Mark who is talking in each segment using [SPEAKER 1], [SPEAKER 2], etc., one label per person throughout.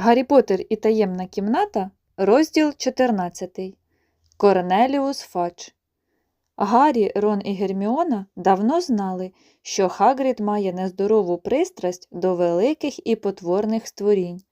[SPEAKER 1] Гаррі Поттер і таємна кімната, розділ 14. Корнеліус Фадж. Гаррі, Рон і Герміона давно знали, що Хагрід має нездорову пристрасть до великих і потворних створінь.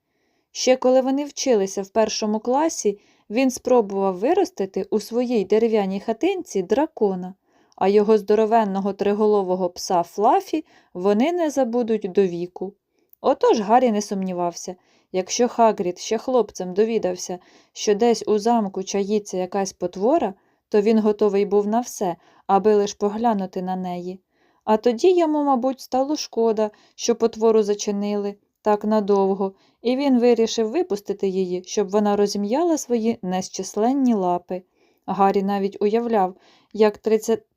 [SPEAKER 1] Ще коли вони вчилися в першому класі, він спробував виростити у своїй дерев'яній хатинці дракона, а його здоровенного триголового пса Флафі вони не забудуть до віку. Отож Гаррі не сумнівався, якщо Хагрід ще хлопцем довідався, що десь у замку чаїться якась потвора, то він готовий був на все, аби лиш поглянути на неї. А тоді йому, мабуть, стало шкода, що потвору зачинили так надовго, і він вирішив випустити її, щоб вона розім'яла свої незчисленні лапи. Гаррі навіть уявляв, як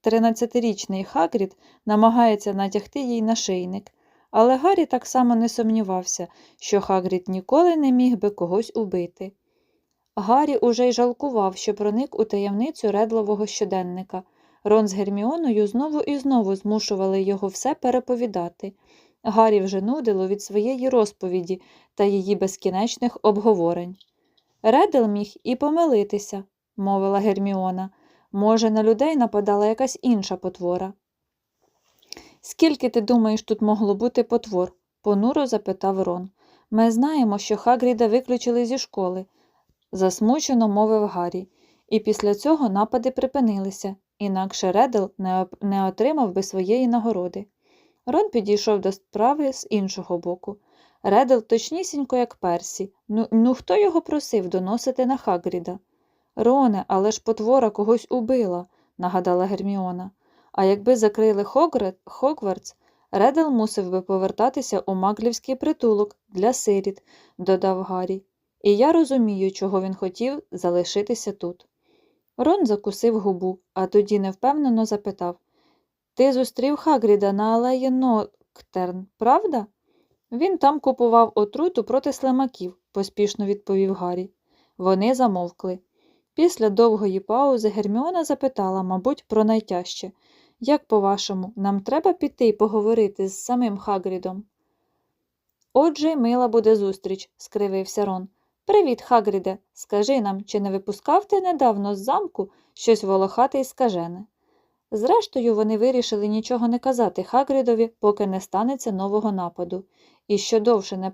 [SPEAKER 1] 13-річний Хагрід намагається натягти їй нашийник. Але Гаррі так само не сумнівався, що Хагрід ніколи не міг би когось убити. Гаррі уже й жалкував, що проник у таємницю редлового щоденника. Рон з Герміоною знову і знову змушували його все переповідати. Гаррі вже нудило від своєї розповіді та її безкінечних обговорень. Редл міг і помилитися, мовила Герміона. Може, на людей нападала якась інша потвора. Скільки ти думаєш, тут могло бути потвор? понуро запитав Рон. Ми знаємо, що Хагріда виключили зі школи, засмучено мовив Гаррі, і після цього напади припинилися, інакше Редл не, не отримав би своєї нагороди. Рон підійшов до справи з іншого боку. Редл точнісінько, як Персі. Ну, ну хто його просив доносити на Хагріда? Роне, але ж потвора когось убила, нагадала Герміона. А якби закрили Хогвартс, Редл мусив би повертатися у маглівський притулок для сиріт, додав Гаррі. І я розумію, чого він хотів залишитися тут. Рон закусив губу, а тоді невпевнено запитав Ти зустрів Хагріда на алеї Ноктерн, правда? Він там купував отруту проти слимаків, поспішно відповів Гаррі. Вони замовкли. Після довгої паузи Герміона запитала, мабуть, про найтяжче. Як, по-вашому, нам треба піти й поговорити з самим Хагрідом? Отже, мила буде зустріч, скривився Рон. Привіт, Хагріде. Скажи нам, чи не випускав ти недавно з замку щось волохате й скажене? Зрештою, вони вирішили нічого не казати Хагрідові, поки не станеться нового нападу, і що довше не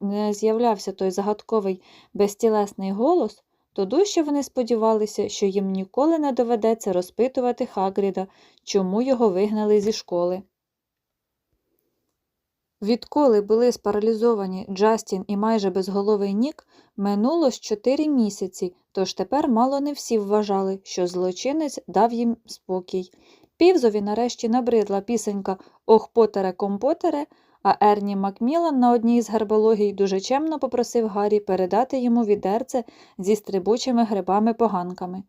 [SPEAKER 1] не з'являвся той загадковий безтілесний голос, то дужче вони сподівалися, що їм ніколи не доведеться розпитувати Хагріда, чому його вигнали зі школи. Відколи були спаралізовані Джастін і майже безголовий Нік, минуло ж чотири місяці, тож тепер мало не всі вважали, що злочинець дав їм спокій. Півзові нарешті набридла пісенька Ох, потере компотере, а Ерні Макмілан на одній з гербологій дуже чемно попросив Гаррі передати йому відерце зі стрибучими грибами-поганками.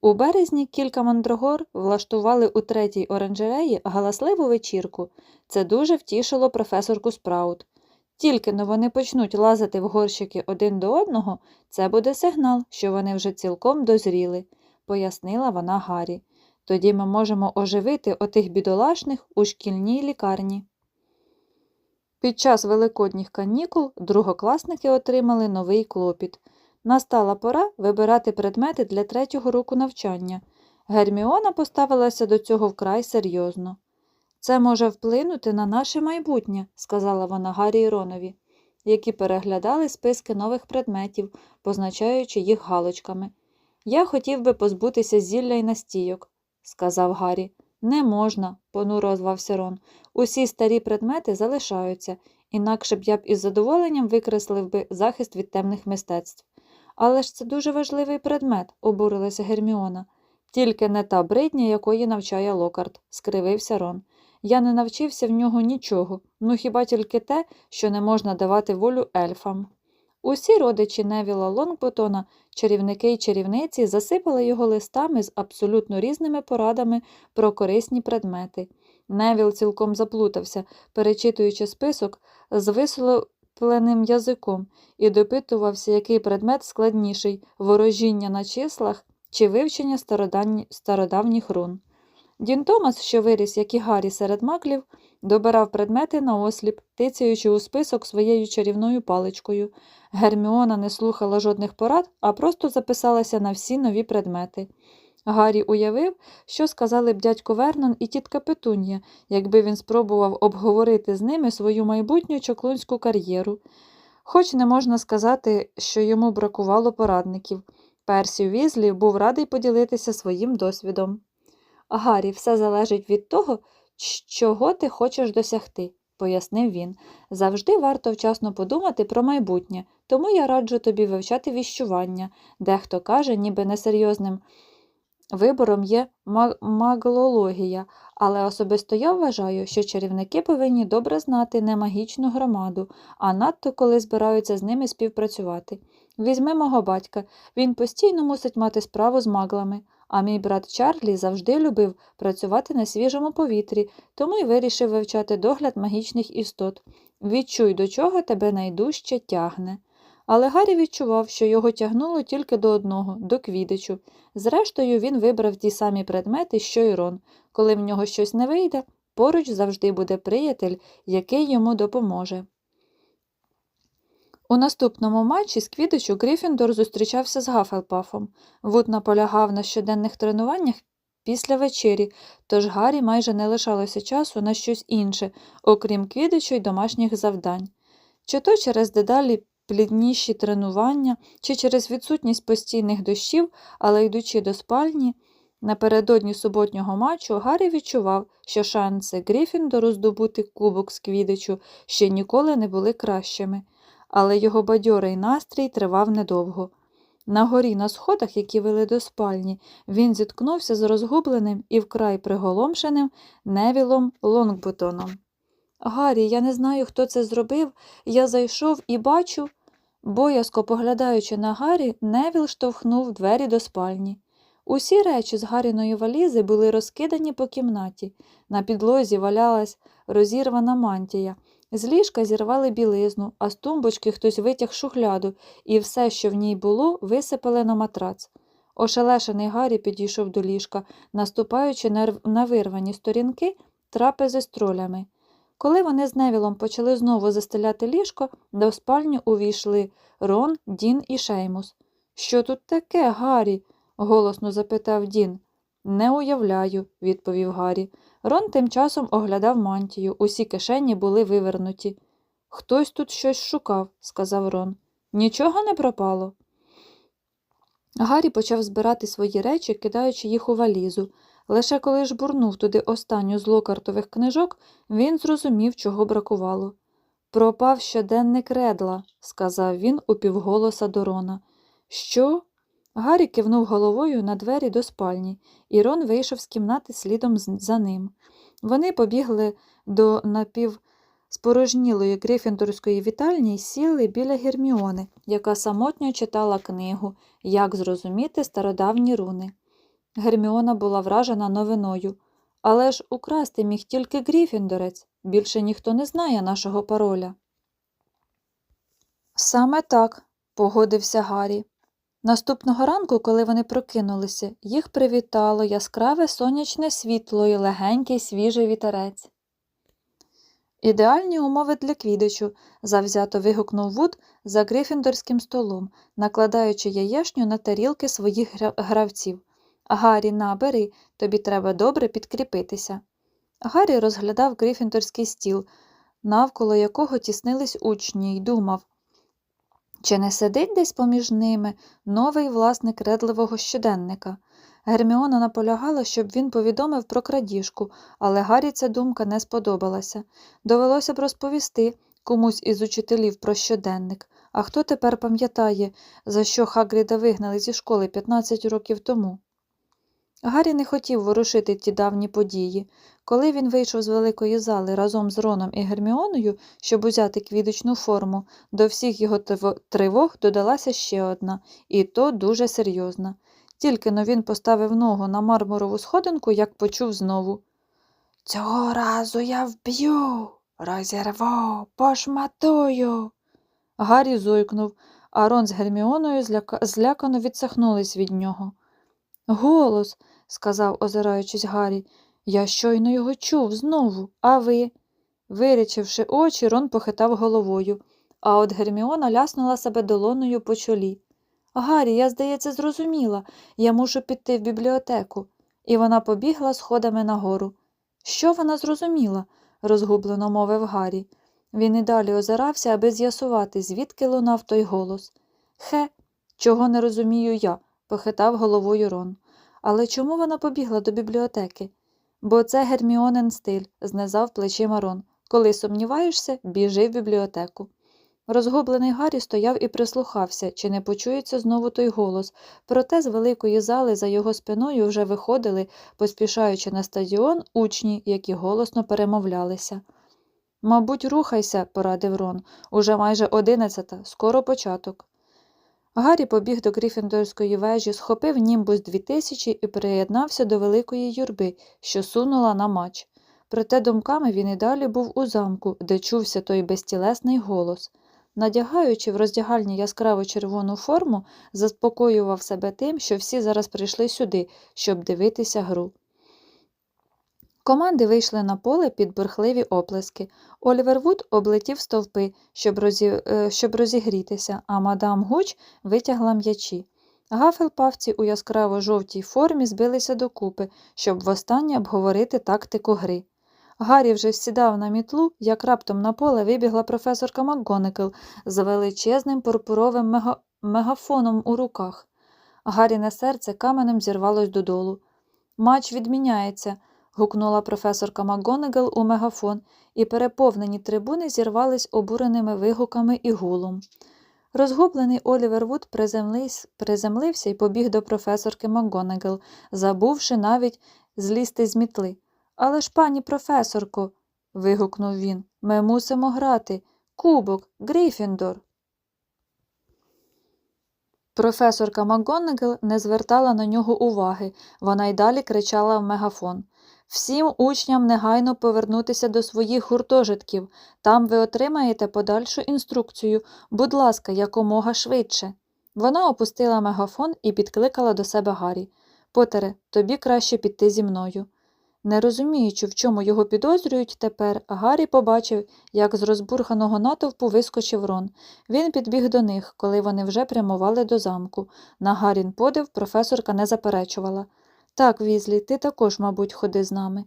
[SPEAKER 1] У березні кілька мандрагор влаштували у третій оранжереї галасливу вечірку. Це дуже втішило професорку Спраут. Тільки но вони почнуть лазити в горщики один до одного, це буде сигнал, що вони вже цілком дозріли, пояснила вона Гаррі. Тоді ми можемо оживити отих бідолашних у шкільній лікарні. Під час великодніх канікул другокласники отримали новий клопіт. Настала пора вибирати предмети для третього року навчання. Герміона поставилася до цього вкрай серйозно. Це може вплинути на наше майбутнє, сказала вона Гаррі і Ронові, які переглядали списки нових предметів, позначаючи їх галочками. Я хотів би позбутися зілля й настійок, сказав Гаррі. Не можна, понуро озвався Рон. Усі старі предмети залишаються, інакше б я б із задоволенням викреслив би захист від темних мистецтв. Але ж це дуже важливий предмет, обурилася Герміона. Тільки не та бридня, якої навчає Локарт, скривився Рон. Я не навчився в нього нічого, ну хіба тільки те, що не можна давати волю ельфам. Усі родичі Невіла Лонгботона, чарівники й чарівниці, засипали його листами з абсолютно різними порадами про корисні предмети. Невіл цілком заплутався, перечитуючи список з висловленим язиком, і допитувався, який предмет складніший ворожіння на числах чи вивчення стародавніх рун. Дін Томас, що виріс, як і Гаррі серед маклів, добирав предмети на осліп, тицяючи у список своєю чарівною паличкою. Герміона не слухала жодних порад, а просто записалася на всі нові предмети. Гаррі уявив, що сказали б дядько Вернон і тітка Петунія, якби він спробував обговорити з ними свою майбутню чоклунську кар'єру. Хоч не можна сказати, що йому бракувало порадників. Персі Візлі був радий поділитися своїм досвідом. Гаррі, все залежить від того, чого ти хочеш досягти, пояснив він. Завжди варто вчасно подумати про майбутнє, тому я раджу тобі вивчати віщування. Дехто каже, ніби несерйозним вибором є маглологія, але особисто я вважаю, що чарівники повинні добре знати не магічну громаду, а надто коли збираються з ними співпрацювати. Візьми мого батька, він постійно мусить мати справу з маглами, а мій брат Чарлі завжди любив працювати на свіжому повітрі, тому й вирішив вивчати догляд магічних істот. Відчуй, до чого тебе найдужче тягне. Але Гаррі відчував, що його тягнуло тільки до одного до квідичу. Зрештою, він вибрав ті самі предмети, що й Рон. Коли в нього щось не вийде, поруч завжди буде приятель, який йому допоможе. У наступному матчі з Квідичу Гріфіндор зустрічався з Гафелпафом. Вуд наполягав на щоденних тренуваннях після вечері, тож Гаррі майже не лишалося часу на щось інше, окрім Квідичу й домашніх завдань. Чи то через дедалі плідніші тренування, чи через відсутність постійних дощів, але йдучи до спальні, напередодні суботнього матчу Гаррі відчував, що шанси Гріфіндору здобути кубок з Квідичу ще ніколи не були кращими але його бадьорий настрій тривав недовго. На горі на сходах, які вели до спальні, він зіткнувся з розгубленим і вкрай приголомшеним Невілом Лонгбутоном. Гаррі, я не знаю, хто це зробив. Я зайшов і бачу. Боязко поглядаючи на Гаррі, Невіл штовхнув двері до спальні. Усі речі з Гаріної валізи були розкидані по кімнаті. На підлозі валялась розірвана мантія. З ліжка зірвали білизну, а з тумбочки хтось витяг шухляду, і все, що в ній було, висипали на матрац. Ошелешений Гаррі підійшов до ліжка, наступаючи на, на вирвані сторінки трапези з тролями. Коли вони з Невілом почали знову застеляти ліжко, до спальні увійшли Рон, Дін і Шеймус. Що тут таке, Гаррі? голосно запитав Дін. Не уявляю, відповів Гаррі. Рон тим часом оглядав мантію, усі кишені були вивернуті. Хтось тут щось шукав, сказав Рон. Нічого не пропало. Гаррі почав збирати свої речі, кидаючи їх у валізу. Лише коли жбурнув туди останню з локартових книжок, він зрозумів, чого бракувало. Пропав щоденник редла, сказав він упівголоса до Рона. Що? Гаррі кивнув головою на двері до спальні, і Рон вийшов з кімнати слідом за ним. Вони побігли до напівспорожнілої грифіндорської вітальні й сіли біля Герміони, яка самотньо читала книгу Як зрозуміти стародавні руни. Герміона була вражена новиною. Але ж украсти міг тільки Гріфіндорець, більше ніхто не знає нашого пароля. Саме так, погодився Гаррі. Наступного ранку, коли вони прокинулися, їх привітало яскраве сонячне світло і легенький свіжий вітерець. Ідеальні умови для квідичу, завзято вигукнув Вуд за грифіндорським столом, накладаючи яєшню на тарілки своїх гравців. Гаррі, набери, тобі треба добре підкріпитися. Гаррі розглядав грифіндорський стіл, навколо якого тіснились учні, й думав, чи не сидить десь поміж ними новий власник редливого щоденника? Герміона наполягала, щоб він повідомив про крадіжку, але Гаррі ця думка не сподобалася. Довелося б розповісти комусь із учителів про щоденник. А хто тепер пам'ятає, за що Хагріда вигнали зі школи 15 років тому? Гаррі не хотів ворушити ті давні події. Коли він вийшов з великої зали разом з Роном і Герміоною, щоб узяти квідочну форму, до всіх його тривог додалася ще одна, і то дуже серйозна. Тільки но він поставив ногу на мармурову сходинку, як почув знову. Цього разу я вб'ю, розірву, пошматую. Гаррі зойкнув, а Рон з Герміоною зляка... злякано відсахнулись від нього. Голос, сказав, озираючись Гаррі, Я щойно його чув знову, а ви? Вирячивши очі, Рон похитав головою, а от Герміона ляснула себе долоною по чолі. Гаррі, я, здається, зрозуміла. Я мушу піти в бібліотеку. І вона побігла сходами нагору. Що вона зрозуміла? розгублено мовив Гаррі. Він і далі озирався, аби з'ясувати, звідки лунав той голос. Хе, чого не розумію я, похитав головою Рон. Але чому вона побігла до бібліотеки? Бо це Герміонен стиль, знизав плечима Рон. Коли сумніваєшся, біжи в бібліотеку. Розгублений Гаррі стояв і прислухався, чи не почується знову той голос, проте з великої зали за його спиною вже виходили, поспішаючи на стадіон, учні, які голосно перемовлялися. Мабуть, рухайся, порадив Рон. Уже майже одинадцята, скоро початок. Гаррі побіг до Гріфіндорської вежі, схопив німбус 2000 і приєднався до великої юрби, що сунула на матч. Проте думками він і далі був у замку, де чувся той безтілесний голос. Надягаючи в роздягальні яскраво червону форму, заспокоював себе тим, що всі зараз прийшли сюди, щоб дивитися гру. Команди вийшли на поле під бурхливі оплески. Олівер Вуд облетів стовпи, щоб, розі... е, щоб розігрітися, а мадам Гуч витягла м'ячі. Гафелпавці у яскраво жовтій формі збилися докупи, щоб востаннє обговорити тактику гри. Гаррі вже сідав на мітлу, як раптом на поле вибігла професорка МакГонекл з величезним пурпуровим мега... мегафоном у руках. Гарріне серце каменем зірвалось додолу. Матч відміняється. Гукнула професорка МакГонегал у мегафон, і переповнені трибуни зірвались обуреними вигуками і гулом. Розгублений Олівер Вуд приземлився, і побіг до професорки МакГонегал, забувши навіть злізти з мітли. Але ж, пані професорко, вигукнув він, ми мусимо грати. Кубок, Гріфіндор. Професорка МакГонагал не звертала на нього уваги, вона й далі кричала в мегафон. Всім учням негайно повернутися до своїх гуртожитків. Там ви отримаєте подальшу інструкцію, будь ласка, якомога швидше. Вона опустила мегафон і підкликала до себе Гаррі. Потере, тобі краще піти зі мною. Не розуміючи, в чому його підозрюють тепер, Гаррі побачив, як з розбурханого натовпу вискочив Рон. Він підбіг до них, коли вони вже прямували до замку. На Гарін подив професорка не заперечувала. Так, Візлі, ти також, мабуть, ходи з нами.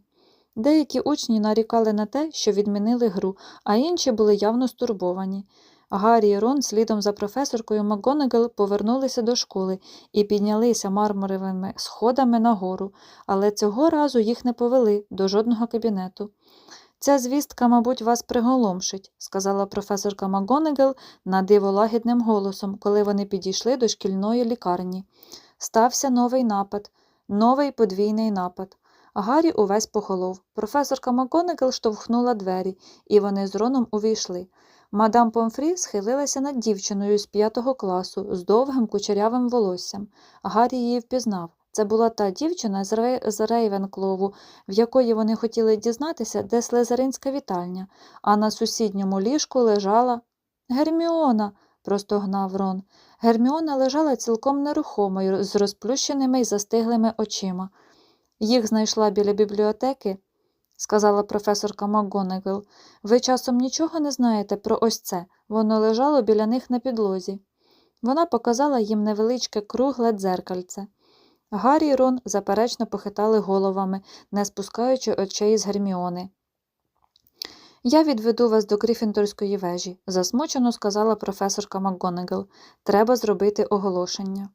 [SPEAKER 1] Деякі учні нарікали на те, що відмінили гру, а інші були явно стурбовані. Гаррі і Рон слідом за професоркою МакГонагал повернулися до школи і піднялися мармуровими сходами нагору, але цього разу їх не повели до жодного кабінету. Ця звістка, мабуть, вас приголомшить, сказала професорка МакГонагал надиво лагідним голосом, коли вони підійшли до шкільної лікарні. Стався новий напад, новий подвійний напад. Гаррі увесь похолов. Професорка МакГонагал штовхнула двері, і вони з Роном увійшли. Мадам Помфрі схилилася над дівчиною з п'ятого класу з довгим кучерявим волоссям. Гаррі її впізнав. Це була та дівчина з, Рей... з Рейвенклову, в якої вони хотіли дізнатися, де слезаринська вітальня, а на сусідньому ліжку лежала Герміона, простогнав Рон. Герміона лежала цілком нерухомою, з розплющеними й застиглими очима. Їх знайшла біля бібліотеки сказала професорка МакГонагал. Ви часом нічого не знаєте про ось це. Воно лежало біля них на підлозі. Вона показала їм невеличке кругле дзеркальце. Гаррі і Рон заперечно похитали головами, не спускаючи очей з Герміони. Я відведу вас до Гріфіндорської вежі, засмучено сказала професорка МакГонагал. Треба зробити оголошення.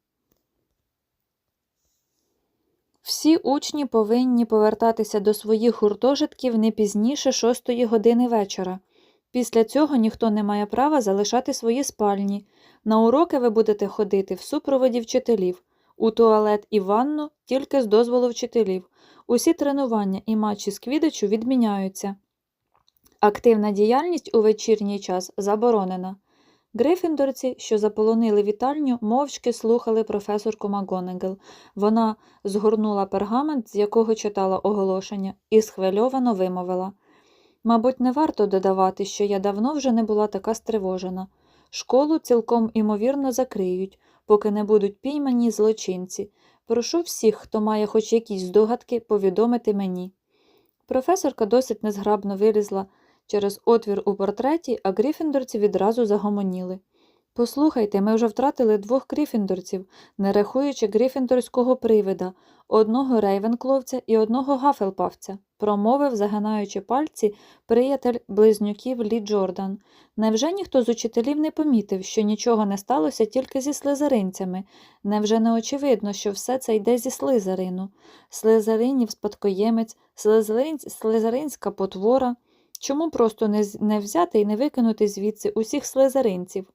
[SPEAKER 1] Всі учні повинні повертатися до своїх гуртожитків не пізніше шостої години вечора. Після цього ніхто не має права залишати свої спальні. На уроки ви будете ходити в супроводі вчителів, у туалет і ванну тільки з дозволу вчителів. Усі тренування і матчі з квідичу відміняються. Активна діяльність у вечірній час заборонена. Грифіндорці, що заполонили вітальню, мовчки слухали професорку МакГонагал. Вона згорнула пергамент, з якого читала оголошення, і схвильовано вимовила. Мабуть, не варто додавати, що я давно вже не була така стривожена. Школу цілком імовірно закриють, поки не будуть піймані злочинці. Прошу всіх, хто має хоч якісь здогадки, повідомити мені. Професорка досить незграбно вилізла через отвір у портреті, а гріфіндорці відразу загомоніли. Послухайте, ми вже втратили двох гріфіндорців, не рахуючи гріфіндорського привида, одного рейвенкловця і одного гафелпавця, промовив, загинаючи пальці, приятель близнюків Лі Джордан. Невже ніхто з учителів не помітив, що нічого не сталося тільки зі слизеринцями? Невже не очевидно, що все це йде зі слизерину? Слизеринів спадкоємець, слизерин... слизеринська потвора. Чому просто не, не взяти і не викинути звідси усіх слизеринців?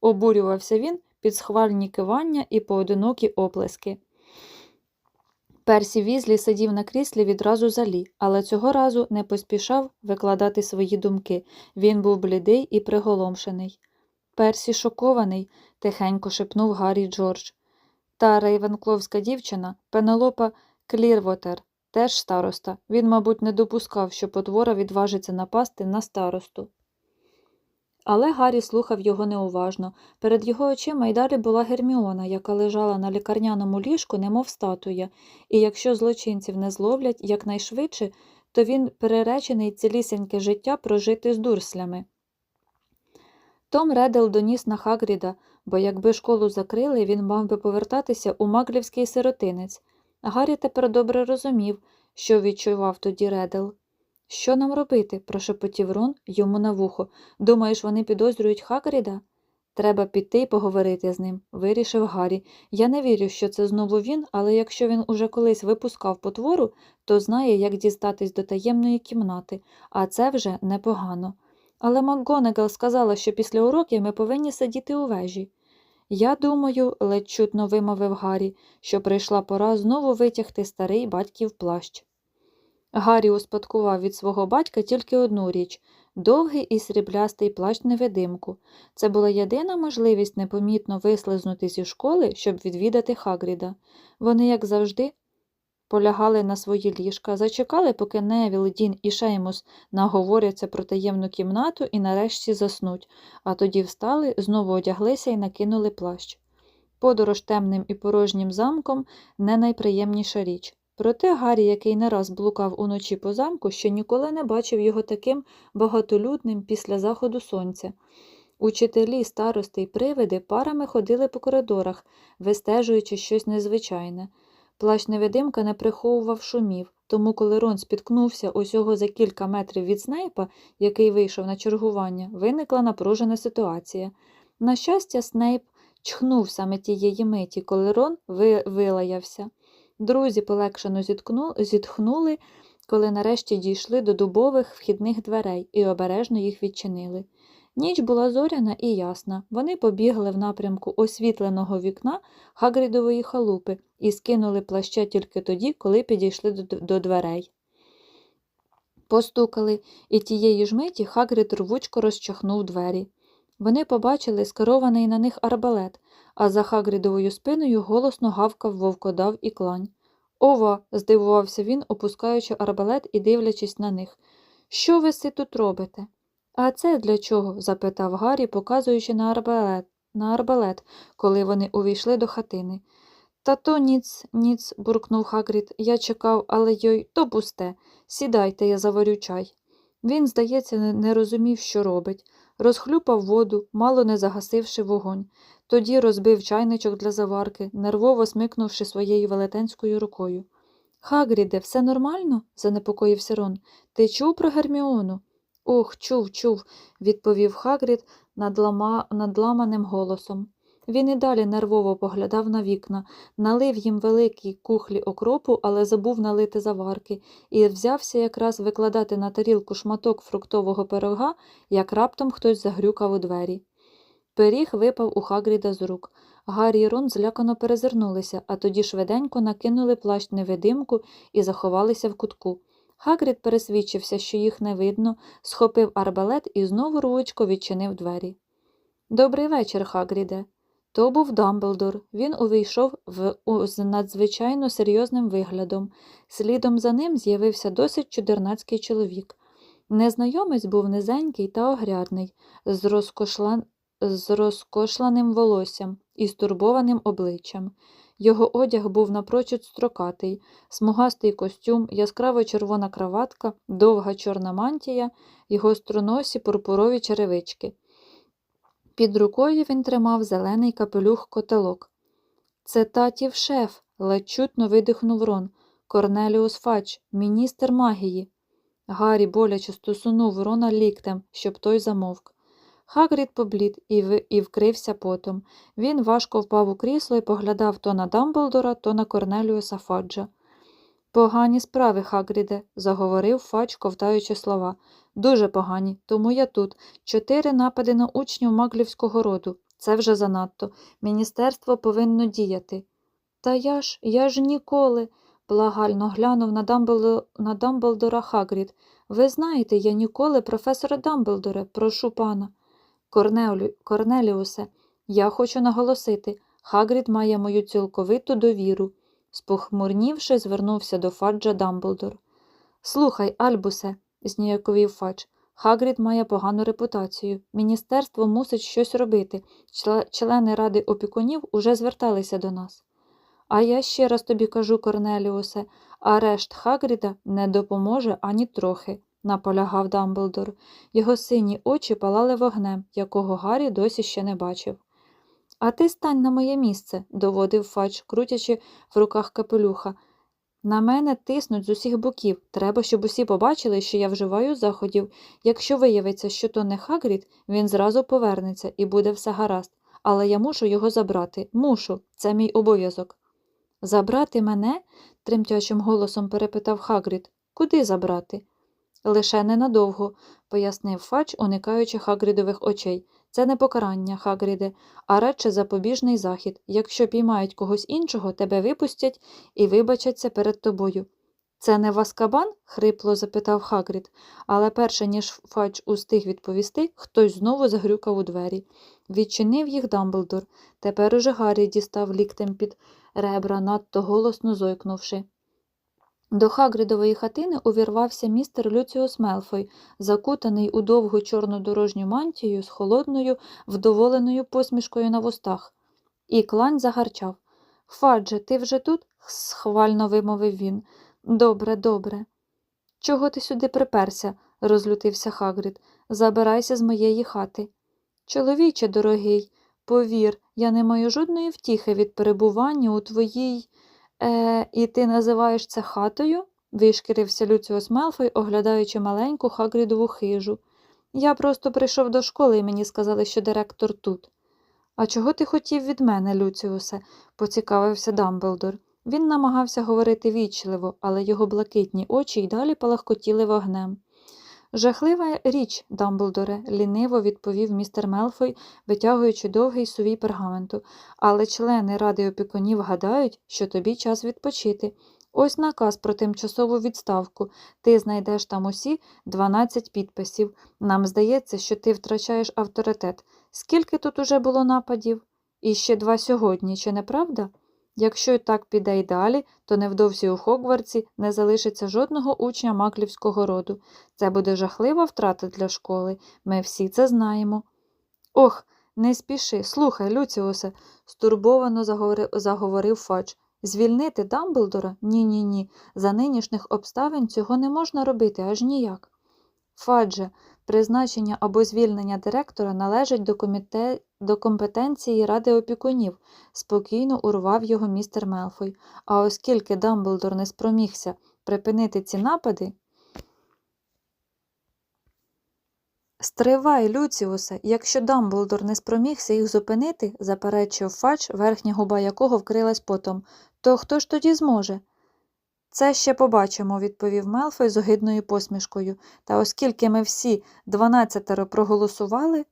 [SPEAKER 1] Обурювався він під схвальні кивання і поодинокі оплески. Персі Візлі сидів на кріслі відразу за Лі, але цього разу не поспішав викладати свої думки. Він був блідий і приголомшений. Персі шокований, тихенько шепнув Гаррі Джордж. Та рейвенкловська дівчина, Пенелопа Клірвотер, теж староста. Він, мабуть, не допускав, що потвора відважиться напасти на старосту. Але Гаррі слухав його неуважно. Перед його очима й далі була Герміона, яка лежала на лікарняному ліжку, немов статуя, і якщо злочинців не зловлять якнайшвидше, то він переречений цілісіньке життя прожити з дурслями. Том Редел доніс на Хагріда, бо якби школу закрили, він мав би повертатися у маклівський сиротинець. Гаррі тепер добре розумів, що відчував тоді Редел. Що нам робити? прошепотів Рон йому на вухо. Думаєш, вони підозрюють Хагріда? Треба піти й поговорити з ним, вирішив Гаррі. Я не вірю, що це знову він, але якщо він уже колись випускав потвору, то знає, як дістатись до таємної кімнати, а це вже непогано. Але МакГонагал сказала, що після уроків ми повинні сидіти у вежі. Я думаю, ледь чутно вимовив Гаррі, що прийшла пора знову витягти старий батьків плащ. Гаррі успадкував від свого батька тільки одну річ довгий і сріблястий плащ невидимку. Це була єдина можливість непомітно вислизнути зі школи, щоб відвідати Хагріда. Вони, як завжди, полягали на свої ліжка, зачекали, поки Невіл, Дін і Шеймус наговоряться про таємну кімнату і нарешті заснуть, а тоді встали, знову одяглися і накинули плащ. Подорож темним і порожнім замком не найприємніша річ. Проте Гаррі, який не раз блукав уночі по замку, ще ніколи не бачив його таким багатолюдним після заходу сонця. Учителі, старости й привиди парами ходили по коридорах, вистежуючи щось незвичайне. Плащ невидимка не приховував шумів, тому коли Рон спіткнувся усього за кілька метрів від Снейпа, який вийшов на чергування, виникла напружена ситуація. На щастя, Снейп чхнув саме тієї миті, коли Рон ви... вилаявся. Друзі полегшено зітхнули, коли нарешті дійшли до дубових вхідних дверей і обережно їх відчинили. Ніч була зоряна і ясна. Вони побігли в напрямку освітленого вікна Хагрідової халупи і скинули плаща тільки тоді, коли підійшли до, дверей. Постукали, і тієї ж миті Хагрід рвучко розчахнув двері. Вони побачили скерований на них арбалет, а за Хагрідовою спиною голосно гавкав вовкодав і клань. Ова. здивувався він, опускаючи арбалет і дивлячись на них. Що ви си тут робите? А це для чого? запитав Гаррі, показуючи на арбалет, на арбалет, коли вони увійшли до хатини. Та то ніц, ніц, буркнув Хагрід. Я чекав, але йой, то пусте. Сідайте, я заварю чай. Він, здається, не- розумів, що робить. Розхлюпав воду, мало не загасивши вогонь. Тоді розбив чайничок для заварки, нервово смикнувши своєю велетенською рукою. Хагріде, все нормально? занепокоївся Рон. Ти чув про Герміону? Ох, чув, чув, відповів Хагрід надлама... надламаним голосом. Він і далі нервово поглядав на вікна, налив їм великій кухлі окропу, але забув налити заварки, і взявся якраз викладати на тарілку шматок фруктового пирога, як раптом хтось загрюкав у двері. Пиріг випав у Хагріда з рук. Гаррі і Рон злякано перезирнулися, а тоді швиденько накинули плащ невидимку і заховалися в кутку. Хагрід пересвідчився, що їх не видно, схопив арбалет і знову рвучко відчинив двері. Добрий вечір, Хагріде. То був Дамблдор. Він увійшов в, з надзвичайно серйозним виглядом. Слідом за ним з'явився досить чудернацький чоловік. Незнайомець був низенький та огрядний, з, розкошла... з розкошланим волоссям і стурбованим обличчям. Його одяг був напрочуд строкатий, смугастий костюм, яскраво червона краватка, довга чорна мантія і гостроносі пурпурові черевички. Під рукою він тримав зелений капелюх-котелок. Це татів шеф, ледь чутно видихнув Рон. Корнеліус Фач, міністр магії. Гаррі боляче стосунув Рона ліктем, щоб той замовк. Хагрід поблід і, вкрився потом. Він важко впав у крісло і поглядав то на Дамблдора, то на Корнеліуса Фаджа. Погані справи, Хагріде, заговорив Фадж, ковтаючи слова. Дуже погані, тому я тут. Чотири напади на учнів маглівського роду. Це вже занадто. Міністерство повинно діяти. Та я ж, я ж ніколи, благально глянув на, Дамблдо... на Дамблдора Хагрід. Ви знаєте, я ніколи, професоре Дамблдоре, прошу пана. Корнеліусе, я хочу наголосити, Хагрід має мою цілковиту довіру. Спохмурнівши, звернувся до Фаджа Дамблдор. Слухай, Альбусе, зніяковів Фадж, Хагрід має погану репутацію. Міністерство мусить щось робити. Чле- Члени ради опікунів уже зверталися до нас. А я ще раз тобі кажу, Корнеліусе, арешт Хагріда не допоможе ані трохи, наполягав Дамблдор. Його сині очі палали вогнем, якого Гаррі досі ще не бачив. А ти стань на моє місце, доводив Фадж, крутячи в руках капелюха. На мене тиснуть з усіх боків. Треба, щоб усі побачили, що я вживаю заходів. Якщо виявиться, що то не Хагрід, він зразу повернеться і буде все гаразд. Але я мушу його забрати. Мушу. Це мій обов'язок. Забрати мене? тремтячим голосом перепитав Хагрід. Куди забрати? Лише ненадовго, пояснив Фадж, уникаючи Хагрідових очей. Це не покарання, Хагріде, а радше запобіжний захід. Якщо піймають когось іншого, тебе випустять і вибачаться перед тобою. Це не Васкабан? хрипло запитав Хагрід, але перше ніж Фадж устиг відповісти, хтось знову загрюкав у двері. Відчинив їх Дамблдор. Тепер уже Гаррі дістав ліктем під ребра, надто голосно зойкнувши. До Хагрідової хатини увірвався містер Люціус Мелфой, закутаний у довгу чорну дорожню мантію з холодною, вдоволеною посмішкою на вустах. І клань загарчав. Фадже, ти вже тут? схвально вимовив він. Добре, добре. Чого ти сюди приперся? розлютився Хагрід. Забирайся з моєї хати. Чоловіче дорогий, повір, я не маю жодної втіхи від перебування у твоїй. Е, і ти називаєш це хатою? вишкірився Люціус Мелфой, оглядаючи маленьку Хагрідову хижу. Я просто прийшов до школи і мені сказали, що директор тут. А чого ти хотів від мене, Люціусе? поцікавився Дамблдор. Він намагався говорити вічливо, але його блакитні очі й далі палахкотіли вогнем. Жахлива річ, Дамблдоре, ліниво відповів містер Мелфой, витягуючи довгий сувій пергаменту, але члени ради опікунів гадають, що тобі час відпочити. Ось наказ про тимчасову відставку. Ти знайдеш там усі 12 підписів. Нам здається, що ти втрачаєш авторитет. Скільки тут уже було нападів? І ще два сьогодні, чи не правда? Якщо й так піде й далі, то невдовзі у Хогвартсі не залишиться жодного учня маклівського роду. Це буде жахлива втрата для школи. Ми всі це знаємо. Ох, не спіши, слухай, Люціусе, стурбовано заговорив, Фадж. Звільнити Дамблдора? Ні, ні, ні. За нинішніх обставин цього не можна робити аж ніяк. Фадже, призначення або звільнення директора належить до, коміте... до компетенції Ради опікунів, спокійно урвав його містер Мелфой. А оскільки Дамблдор не спромігся припинити ці напади. Стривай, Люціусе, якщо Дамблдор не спромігся їх зупинити, заперечив Фадж, верхня губа якого вкрилась потом, то хто ж тоді зможе? Це ще побачимо, відповів Мелфой з огидною посмішкою. Та оскільки ми всі дванадцятеро проголосували,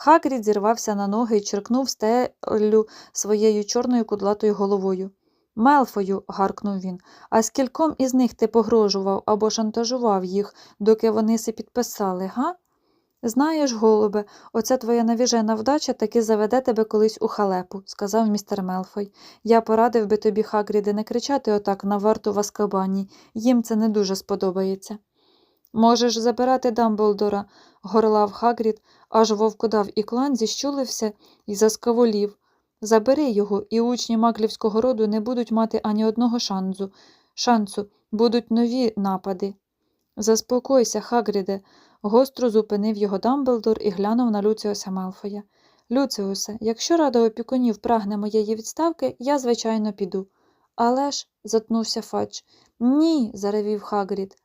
[SPEAKER 1] Хагрід зірвався на ноги і черкнув стелю своєю чорною кудлатою головою. Мелфою, гаркнув він, а скільком із них ти погрожував або шантажував їх, доки вони си підписали, га? Знаєш, голубе, оця твоя навіжена вдача таки заведе тебе колись у халепу, сказав містер Мелфой. Я порадив би тобі, Хагріде, не кричати отак на варту в Аскабані. Їм це не дуже сподобається. Можеш забирати Дамблдора, горлав Хагрід, аж вовкодав і клан зіщулився і заскаволів. Забери його, і учні маклівського роду не будуть мати ані одного шансу. Шансу, будуть нові напади. Заспокойся, Хагріде, гостро зупинив його Дамблдор і глянув на Люціуса Мелфоя. Люціусе, якщо рада опікунів прагне моєї відставки, я, звичайно, піду. Але ж, затнувся Фадж. Ні, заревів Хагрід.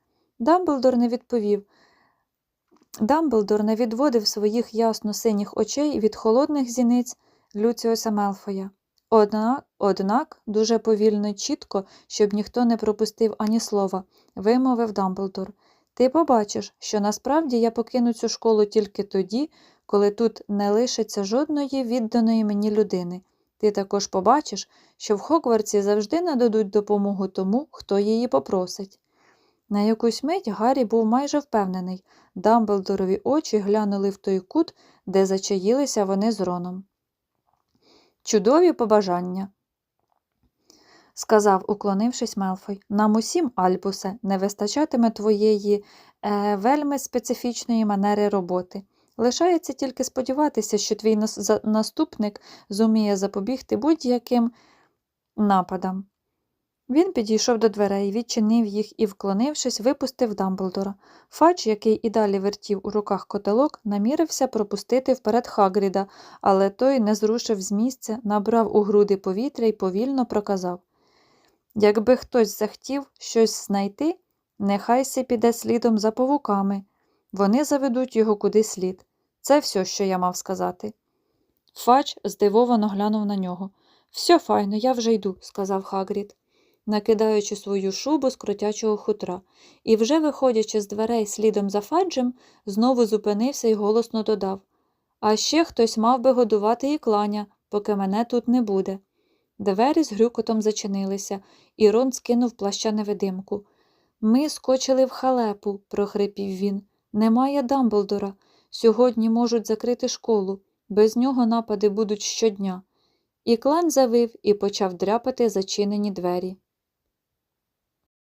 [SPEAKER 1] Дамблдор не відповів. Дамблдор не відводив своїх ясно синіх очей від холодних зіниць Люціуса Мелфоя. Однак, однак, дуже повільно й чітко, щоб ніхто не пропустив ані слова, вимовив Дамблдор. Ти побачиш, що насправді я покину цю школу тільки тоді, коли тут не лишиться жодної відданої мені людини. Ти також побачиш, що в Хогвартсі завжди нададуть допомогу тому, хто її попросить. На якусь мить Гаррі був майже впевнений. Дамблдорові очі глянули в той кут, де зачаїлися вони з Роном. Чудові побажання, сказав, уклонившись Мелфой. Нам усім, Альбусе, не вистачатиме твоєї е, вельми специфічної манери роботи. Лишається тільки сподіватися, що твій наступник зуміє запобігти будь-яким нападам. Він підійшов до дверей, відчинив їх і, вклонившись, випустив Дамблдора. Фадж, який і далі вертів у руках котелок, намірився пропустити вперед Хагріда, але той не зрушив з місця, набрав у груди повітря і повільно проказав. Якби хтось захотів щось знайти, нехай се піде слідом за павуками. Вони заведуть його куди слід. Це все, що я мав сказати. Фадж здивовано глянув на нього. Все файно, я вже йду, сказав Хагрід накидаючи свою шубу з кротячого хутра, і, вже виходячи з дверей слідом за Фаджем, знову зупинився і голосно додав А ще хтось мав би годувати і кланя, поки мене тут не буде. Двері з грюкотом зачинилися, і Рон скинув плаща невидимку. Ми скочили в халепу, прохрипів він. Немає Дамблдора. Сьогодні можуть закрити школу. Без нього напади будуть щодня. І клан завив і почав дряпати зачинені двері.